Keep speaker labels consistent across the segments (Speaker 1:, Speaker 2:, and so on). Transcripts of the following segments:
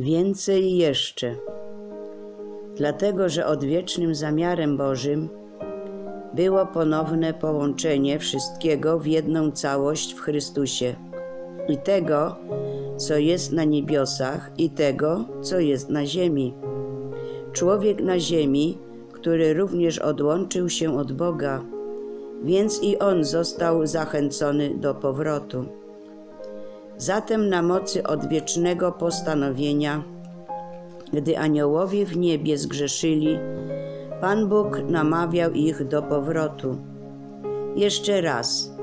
Speaker 1: Więcej jeszcze. Dlatego, że odwiecznym zamiarem Bożym było ponowne połączenie wszystkiego w jedną całość w Chrystusie i tego, co jest na niebiosach, i tego, co jest na ziemi. Człowiek na ziemi, który również odłączył się od Boga, więc i on został zachęcony do powrotu. Zatem na mocy odwiecznego postanowienia, gdy aniołowie w niebie zgrzeszyli, Pan Bóg namawiał ich do powrotu. Jeszcze raz,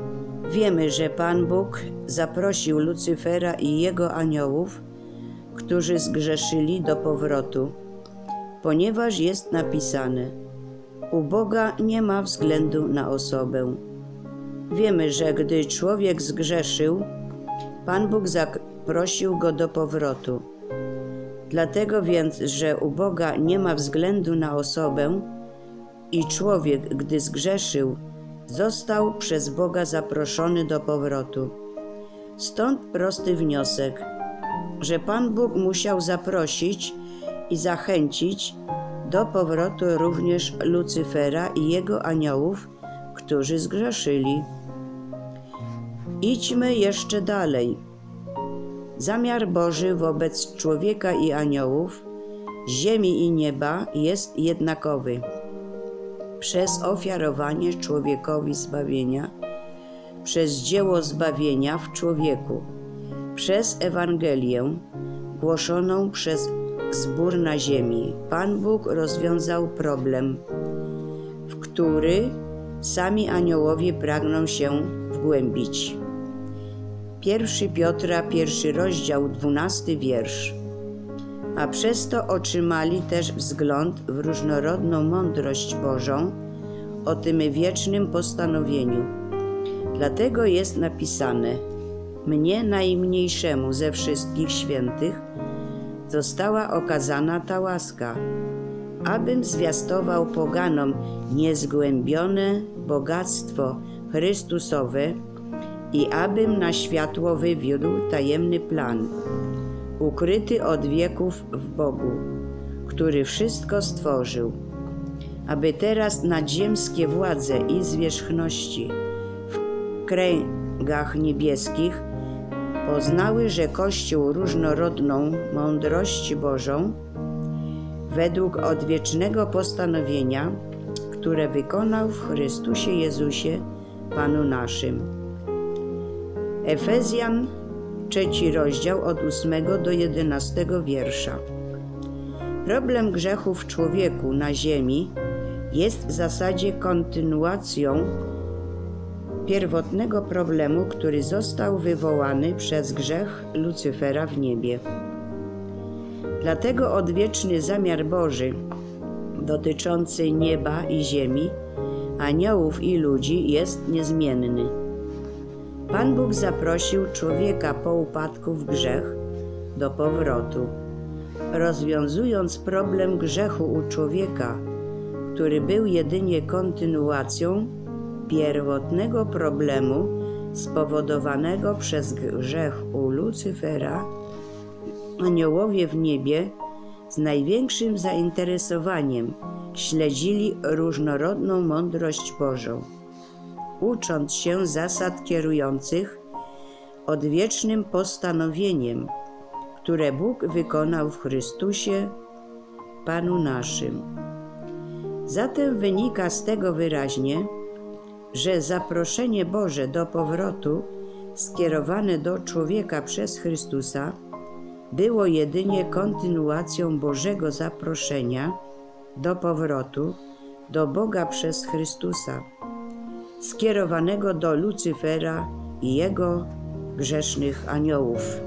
Speaker 1: wiemy, że Pan Bóg zaprosił Lucyfera i jego aniołów, którzy zgrzeszyli do powrotu, ponieważ jest napisane: U Boga nie ma względu na osobę. Wiemy, że gdy człowiek zgrzeszył, Pan Bóg zaprosił go do powrotu. Dlatego więc, że u Boga nie ma względu na osobę i człowiek, gdy zgrzeszył, został przez Boga zaproszony do powrotu. Stąd prosty wniosek, że Pan Bóg musiał zaprosić i zachęcić do powrotu również Lucyfera i jego aniołów, którzy zgrzeszyli. Idźmy jeszcze dalej. Zamiar Boży wobec człowieka i aniołów, ziemi i nieba jest jednakowy. Przez ofiarowanie człowiekowi zbawienia, przez dzieło zbawienia w człowieku, przez Ewangelię głoszoną przez zbór na ziemi, Pan Bóg rozwiązał problem, w który sami aniołowie pragną się wgłębić. 1 Piotra, pierwszy rozdział, dwunasty wiersz. A przez to otrzymali też wzgląd w różnorodną mądrość Bożą o tym wiecznym postanowieniu. Dlatego jest napisane: Mnie najmniejszemu ze wszystkich świętych została okazana ta łaska, abym zwiastował poganom niezgłębione bogactwo Chrystusowe i abym na światło wywiódł tajemny plan, ukryty od wieków w Bogu, który wszystko stworzył, aby teraz nadziemskie władze i zwierzchności w kręgach niebieskich poznały, że Kościół różnorodną mądrość Bożą według odwiecznego postanowienia, które wykonał w Chrystusie Jezusie, Panu naszym. Efezjan, trzeci rozdział od 8 do 11 wiersza. Problem grzechu w człowieku na ziemi jest w zasadzie kontynuacją pierwotnego problemu, który został wywołany przez grzech Lucyfera w niebie. Dlatego odwieczny zamiar Boży dotyczący nieba i ziemi, aniołów i ludzi jest niezmienny. Pan Bóg zaprosił człowieka po upadku w grzech do powrotu, rozwiązując problem grzechu u człowieka, który był jedynie kontynuacją pierwotnego problemu spowodowanego przez grzech u Lucyfera. Aniołowie w niebie z największym zainteresowaniem śledzili różnorodną mądrość Bożą ucząc się zasad kierujących odwiecznym postanowieniem, które Bóg wykonał w Chrystusie, Panu naszym. Zatem wynika z tego wyraźnie, że zaproszenie Boże do powrotu skierowane do człowieka przez Chrystusa było jedynie kontynuacją Bożego zaproszenia do powrotu do Boga przez Chrystusa skierowanego do Lucyfera i jego grzesznych aniołów.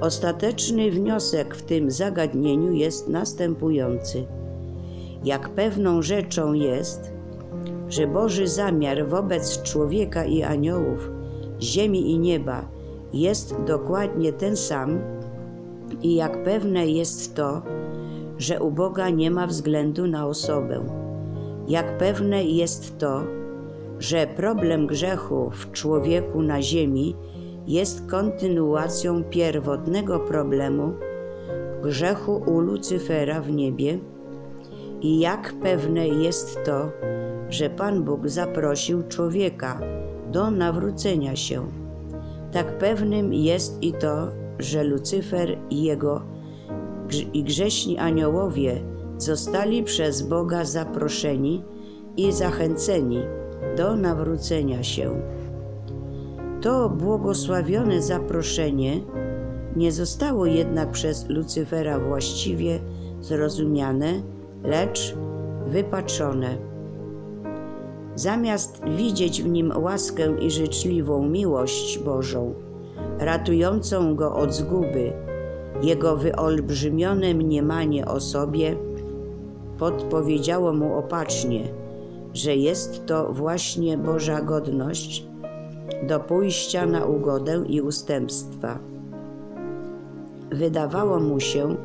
Speaker 1: Ostateczny wniosek w tym zagadnieniu jest następujący. Jak pewną rzeczą jest, że Boży zamiar wobec człowieka i aniołów, ziemi i nieba jest dokładnie ten sam, i jak pewne jest to, że u Boga nie ma względu na osobę. Jak pewne jest to, że problem grzechu w człowieku na ziemi jest kontynuacją pierwotnego problemu grzechu u Lucyfera w niebie i jak pewne jest to, że Pan Bóg zaprosił człowieka do nawrócenia się. Tak pewnym jest i to, że Lucyfer i jego i grzeszni aniołowie zostali przez Boga zaproszeni i zachęceni do nawrócenia się. To błogosławione zaproszenie nie zostało jednak przez Lucyfera właściwie zrozumiane, lecz wypaczone. Zamiast widzieć w nim łaskę i życzliwą miłość Bożą, ratującą go od zguby, jego wyolbrzymione mniemanie o sobie podpowiedziało mu opacznie, że jest to właśnie Boża godność do pójścia na ugodę i ustępstwa. Wydawało mu się,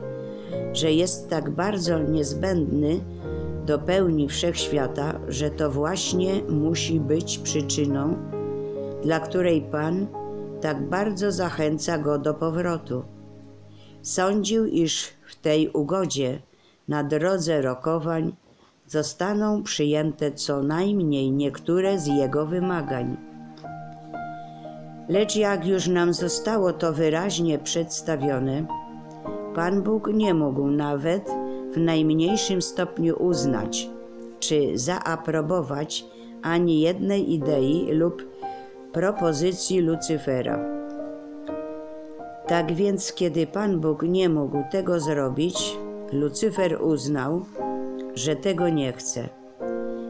Speaker 1: że jest tak bardzo niezbędny do pełni wszechświata, że to właśnie musi być przyczyną, dla której Pan tak bardzo zachęca go do powrotu. Sądził, iż w tej ugodzie na drodze rokowań zostaną przyjęte co najmniej niektóre z jego wymagań. Lecz jak już nam zostało to wyraźnie przedstawione, Pan Bóg nie mógł nawet w najmniejszym stopniu uznać czy zaaprobować ani jednej idei lub propozycji Lucyfera. Tak więc, kiedy Pan Bóg nie mógł tego zrobić, Lucyfer uznał, że tego nie chce.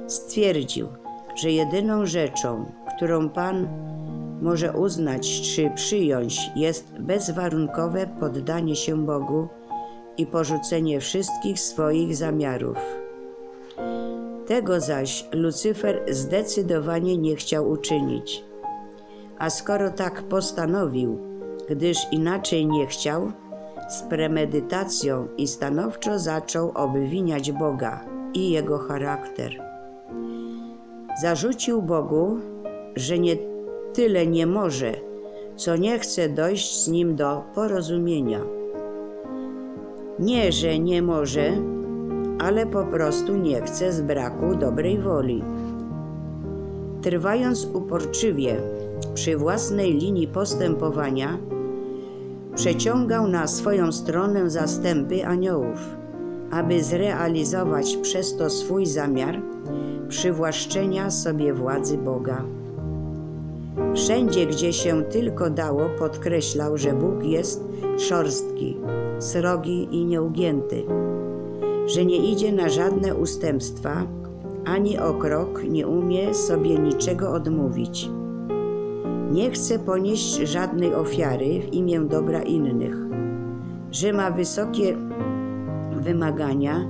Speaker 1: Stwierdził, że jedyną rzeczą, którą Pan może uznać czy przyjąć, jest bezwarunkowe poddanie się Bogu i porzucenie wszystkich swoich zamiarów. Tego zaś Lucyfer zdecydowanie nie chciał uczynić. A skoro tak postanowił, gdyż inaczej nie chciał, z premedytacją i stanowczo zaczął obwiniać Boga i jego charakter. Zarzucił Bogu, że nie tyle nie może, co nie chce dojść z nim do porozumienia. Nie, że nie może, ale po prostu nie chce z braku dobrej woli. Trwając uporczywie przy własnej linii postępowania, przeciągał na swoją stronę zastępy aniołów, aby zrealizować przez to swój zamiar przywłaszczenia sobie władzy Boga. Wszędzie, gdzie się tylko dało, podkreślał, że Bóg jest szorstki, srogi i nieugięty, że nie idzie na żadne ustępstwa, ani o krok nie umie sobie niczego odmówić. Nie chce ponieść żadnej ofiary w imię dobra innych, że ma wysokie wymagania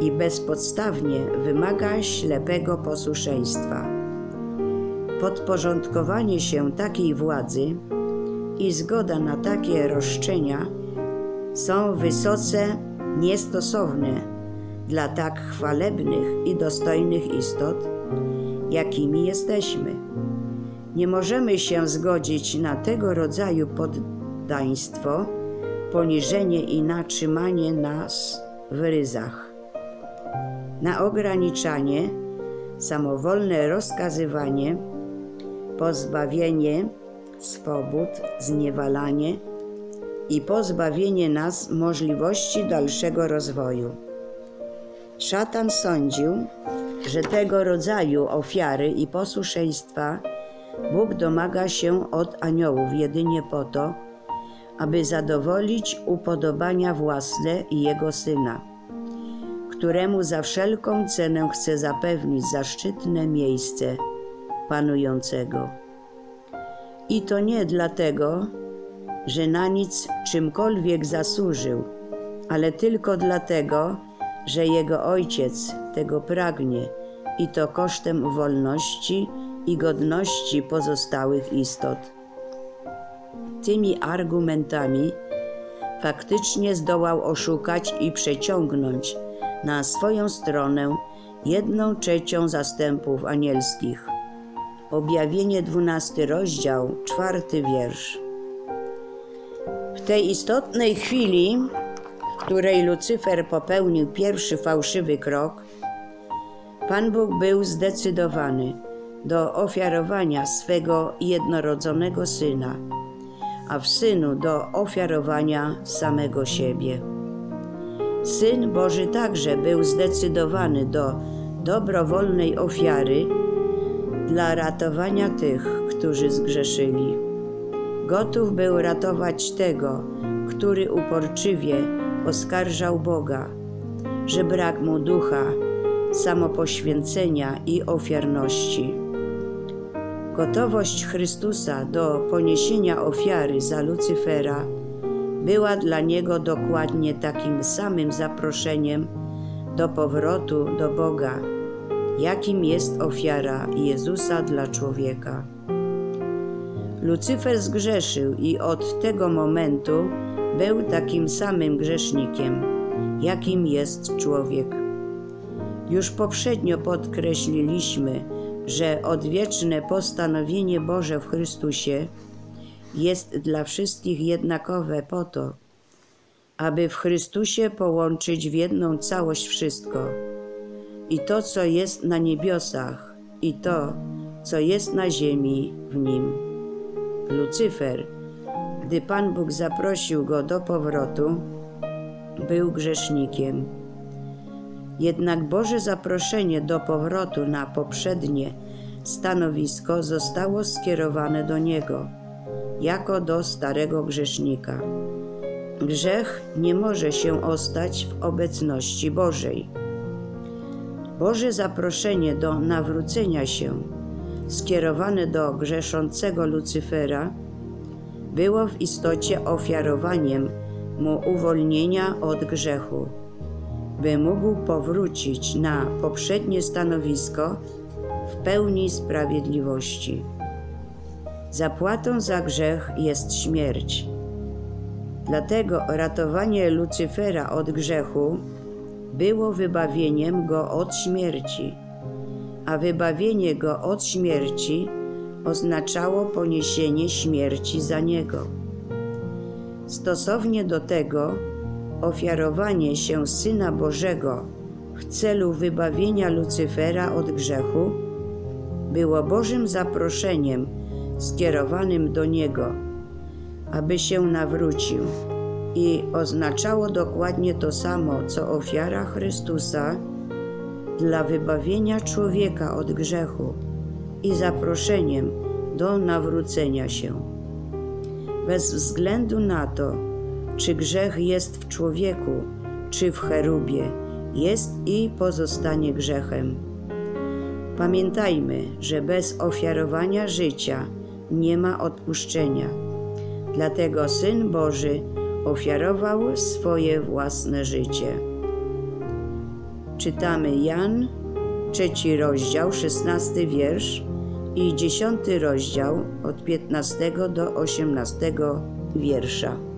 Speaker 1: i bezpodstawnie wymaga ślepego posłuszeństwa. Podporządkowanie się takiej władzy i zgoda na takie roszczenia są wysoce niestosowne dla tak chwalebnych i dostojnych istot, jakimi jesteśmy. Nie możemy się zgodzić na tego rodzaju poddaństwo, poniżenie i natrzymanie nas w ryzach, na ograniczanie, samowolne rozkazywanie, pozbawienie swobód, zniewalanie i pozbawienie nas możliwości dalszego rozwoju. Szatan sądził, że tego rodzaju ofiary i posłuszeństwa Bóg domaga się od aniołów jedynie po to, aby zadowolić upodobania własne i jego syna, któremu za wszelką cenę chce zapewnić zaszczytne miejsce panującego. I to nie dlatego, że na nic czymkolwiek zasłużył, ale tylko dlatego, że jego ojciec tego pragnie i to kosztem wolności i godności pozostałych istot. Tymi argumentami faktycznie zdołał oszukać i przeciągnąć na swoją stronę jedną trzecią zastępów anielskich. Objawienie 12 rozdział, czwarty wiersz. W tej istotnej chwili, której Lucyfer popełnił pierwszy fałszywy krok, Pan Bóg był zdecydowany do ofiarowania swego jednorodzonego syna, a w synu do ofiarowania samego siebie. Syn Boży także był zdecydowany do dobrowolnej ofiary dla ratowania tych, którzy zgrzeszyli. Gotów był ratować tego, który uporczywie oskarżał Boga, że brak mu ducha, samopoświęcenia i ofiarności. Gotowość Chrystusa do poniesienia ofiary za Lucyfera była dla niego dokładnie takim samym zaproszeniem do powrotu do Boga, jakim jest ofiara Jezusa dla człowieka. Lucyfer zgrzeszył i od tego momentu był takim samym grzesznikiem, jakim jest człowiek. Już poprzednio podkreśliliśmy, że odwieczne postanowienie Boże w Chrystusie jest dla wszystkich jednakowe po to, aby w Chrystusie połączyć w jedną całość wszystko i to, co jest na niebiosach, i to, co jest na ziemi w nim. Lucyfer, gdy Pan Bóg zaprosił go do powrotu, był grzesznikiem. Jednak Boże zaproszenie do powrotu na poprzednie stanowisko zostało skierowane do niego, jako do starego grzesznika. Grzech nie może się ostać w obecności Bożej. Boże zaproszenie do nawrócenia się, skierowane do grzeszącego Lucyfera, było w istocie ofiarowaniem mu uwolnienia od grzechu, by mógł powrócić na poprzednie stanowisko w pełni sprawiedliwości. Zapłatą za grzech jest śmierć. Dlatego ratowanie Lucyfera od grzechu było wybawieniem go od śmierci, a wybawienie go od śmierci oznaczało poniesienie śmierci za niego. Stosownie do tego, ofiarowanie się Syna Bożego w celu wybawienia Lucyfera od grzechu było Bożym zaproszeniem skierowanym do Niego, aby się nawrócił i oznaczało dokładnie to samo, co ofiara Chrystusa dla wybawienia człowieka od grzechu i zaproszeniem do nawrócenia się. Bez względu na to, czy grzech jest w człowieku, czy w cherubie, jest i pozostanie grzechem. Pamiętajmy, że bez ofiarowania życia nie ma odpuszczenia. Dlatego Syn Boży ofiarował swoje własne życie. Czytamy Jan, trzeci rozdział, szesnasty wiersz i dziesiąty rozdział od piętnastego do osiemnastego wiersza.